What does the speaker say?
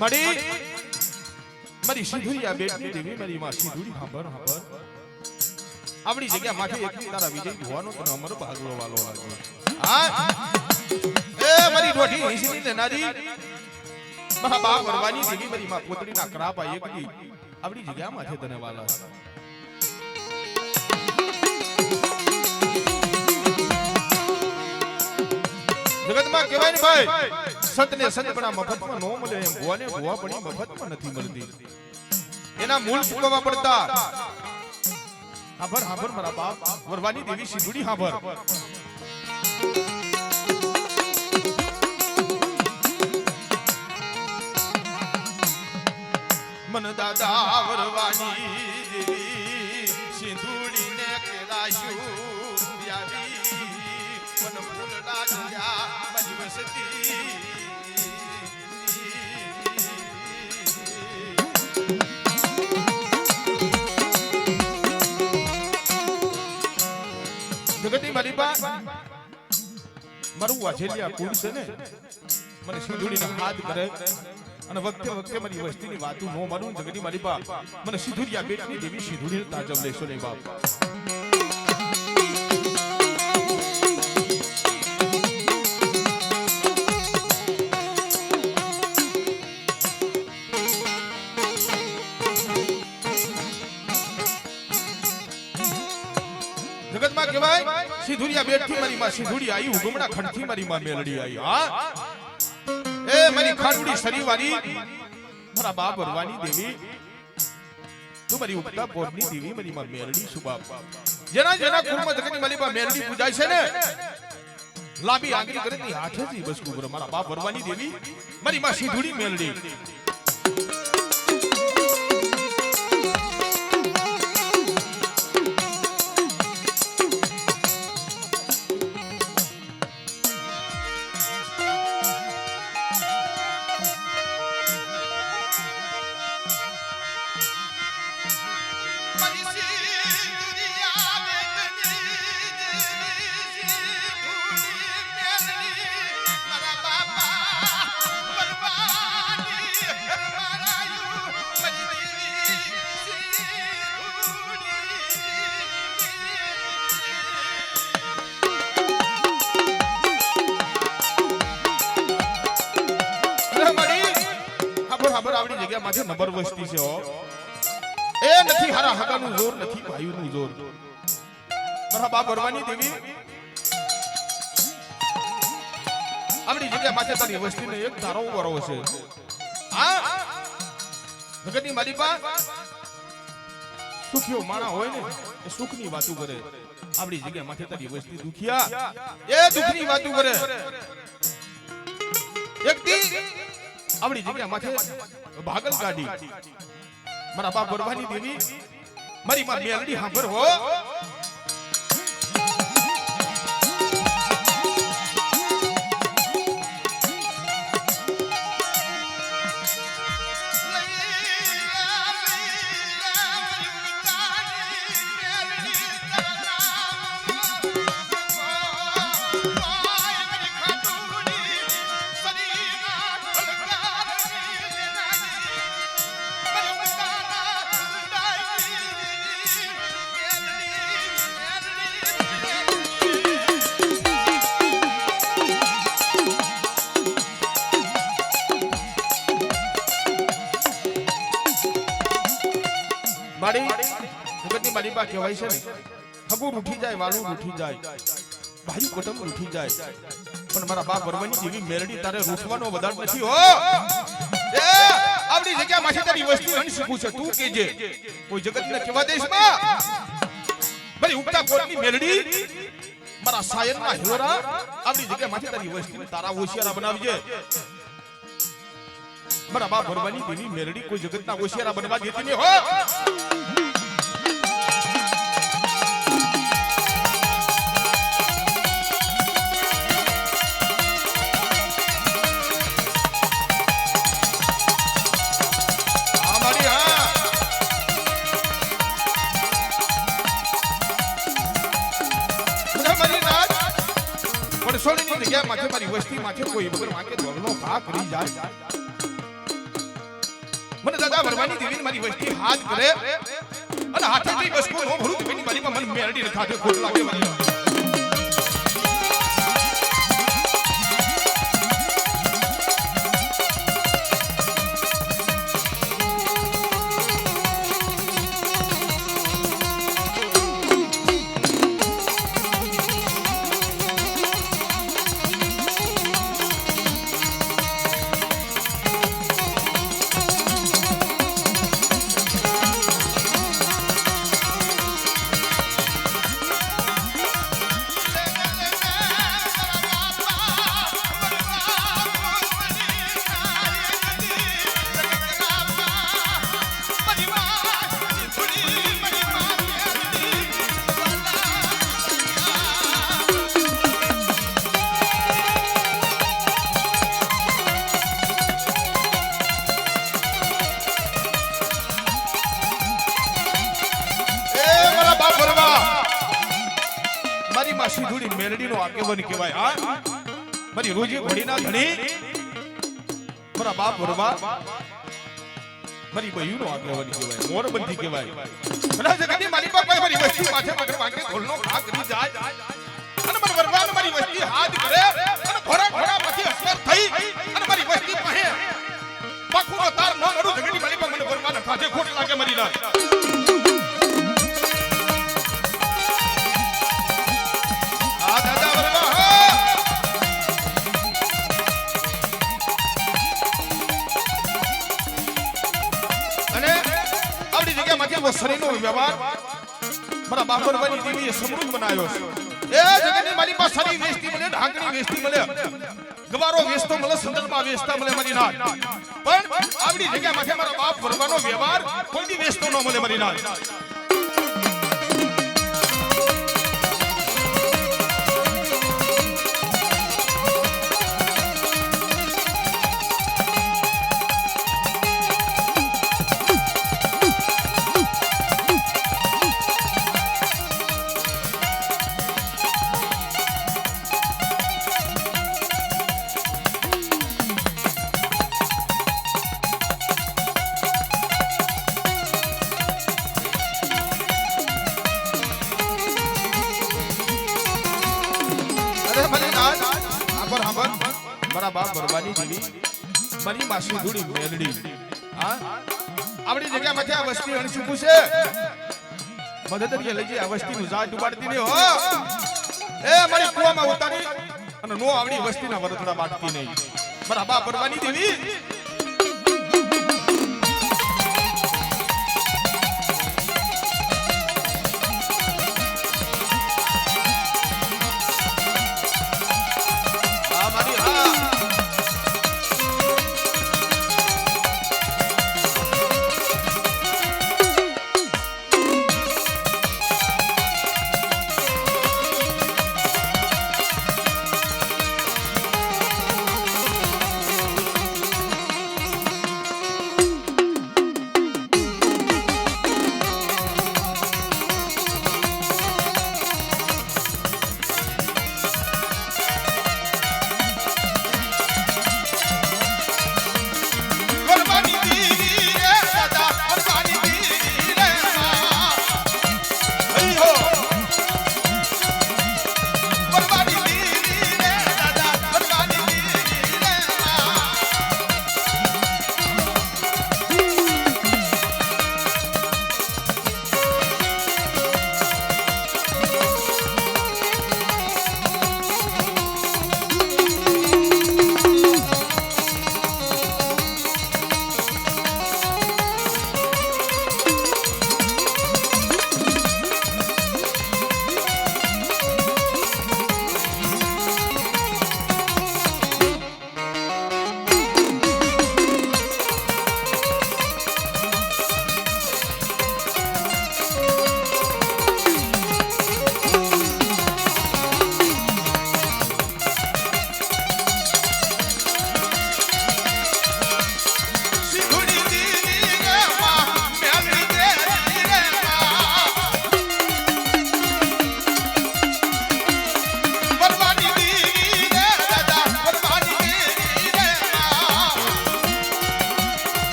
મારી મારી સિંધુરિયા બેટની દેવી મારી માં સિંધુરી હાંભર હાંભર. આપણી જગ્યા માથે એક તારા વિજય જોવાનો તને અમારો ભાગલો વાલો લાગ્યો હા. એ મારી ડોઢી હિસની ને નારી મહા બા ભરવાની દેવી મારી માં પોતડી ના કરાપ આ એક દી આપણી જગ્યા માથે તને વાલા. જગતમાં કહેવાય ને ભાઈ સંતને સંતપણા મફતમાં નો મળે એમ. ભુવાને ભુવાપણી મફતમાં નથી મળતી. એના મૂળ ચૂકવવા પડતા. હાભર હાભર મારા બાપ. વરવાની દેવી સીધુડી હાભર મન દાદા, વરવાની દેવી મારી બા મારું વાછેલિયા છે ને, મને સિંધુડીને હાથ કરે અને વખતે વખતે મારી વસ્તીની વાતું નો મારું જગતની મારી બા મને સિંધુડિયા બેટની દેવી સિંધુડી તાજમ લેશો નહીં બાપ. સિંધુરિયા બેટથી મારી માં સિંધુડી આવી હુગમણા ખંડથી મારી માં મેલડી આવી હા? એ મારી ખાડુડી શરીવારી મારા બાપ ભરવાની દેવી. તું મારી ઉપતા પોરની દેવી, મારી માં મેલડી સુબાપ જેના જેના કુળમાં જગતની મારી માં મેલડી પૂજાય છે ને, લાંબી આંગળી કરે હાથે જ બસ કુબર મારા બાપ ભરવાની દેવી. મારી માં સિંધુડી મેલડી. માથે વસ્તી છે એ નથી, હારા હગાનું જોર નથી ભાઈનું જોર. બરાબર બાપ ભરવાની દેવી. આપણી જગ્યા માથે તારી વસ્તીને એક ધારો વરો છે. આ જગતની માલિકા? સુખીઓ માણા હોય ને, એ સુખની વાતો કરે. આપણી જગ્યા માથે તારી વસ્તી દુખિયા. એ દુખની વાતો કરે. એકથી આવડી જગ્યા માથે ભાગલ ગાડી. મારા બાપ ભરવાની દેવી મારી માં મેલડી હાંભર હો જગતની બા કહેવાય છે ને હગું રૂઠી જાય વાલું રૂઠી જાય ભાઈ કુટુંબ રૂઠી જાય પણ મારા બાપ વરવાની જેવી મેરડી તારે રૂઠવાનો વધાર નથી હો! એ આવડી જગ્યા માથે તારી વસ્તુ અન શીખું છે તું કેજે કોઈ જગતને કેવા દેશમાં ભલે ઉગતા કોટની મેરડી મારા સાયરના હિરોરા આપણી જગ્યા માથે તારી વસ્તુ તારા હોશિયારા બનાવજે. મારા બાપ ભરવાની દેવી મેરડી કોઈ જગતના હોશિયારા બનવા દેતી નહીં હા, સોળીની જગ્યા માથે મારી વસ્તી માથે કોઈ વગર વાંકે ધોરણો ભાગ રહી જાય દાદા ભરવાની દેવીને મારી વસ્તી હાથ કરે અને હાથેથી બસકો હું ભરું દેવીની મારી મને મેરડી રખાતે ખાતે ખોટ લાગે મારી સિંધુડી મેરડીનો આગેવાન કહેવાય. હા? મારી રોજી ઘોડીના ધણી. મારા બાપ વરવા. મારી બહેનો આગેવાની કહેવાય. મોરબંધી કહેવાય. અને જગતની મારી બાપ મારી વસ્તી માથે મગર વાંકે ઢોલનો ઘા કરી જાય. અને મારા વરવાનો મારી વસ્તી હાથ કરે. અને ઘોડા ઘોડા પછી અસર થઈ. અને મારી વસ્તી પાસે પાકુનો તાર ન નડું. જગતની મારી બાપ મને વરવાના ખાતે ખોટ લાગે મારી ના વસરીનો વ્યવહાર. મારા બાપરવાની દેવીએ સમૃદ્ધ બનાવ્યો છે. એ જગતની મારી પાસે સારી વેસ્તી મળે, ઢાંકણી વેસ્તી મળે. ગવારો વેસ્તો મળે, સંદર્ભમાં વેસ્તા મળે મારી નાથ પણ આપણી જગ્યામાંથી મારા બાપ ભરવાનો વ્યવહાર કોઈ દી વેચતો ન મળે મારી નાથ દેવી મારી માસી ધૂળી મેલડી. હા? આપણી જગ્યામાંથી આ વસ્તી અણસું પૂછે મદદ તરીકે લઈ આ વસ્તીનું જાત ઉપાડતી નહીં હો. એ, મારી કુવામાં ઉતારી. અને નો આવડી વસ્તીના વરતડા બાટતી નહીં. બરાબર બાપ દેવી.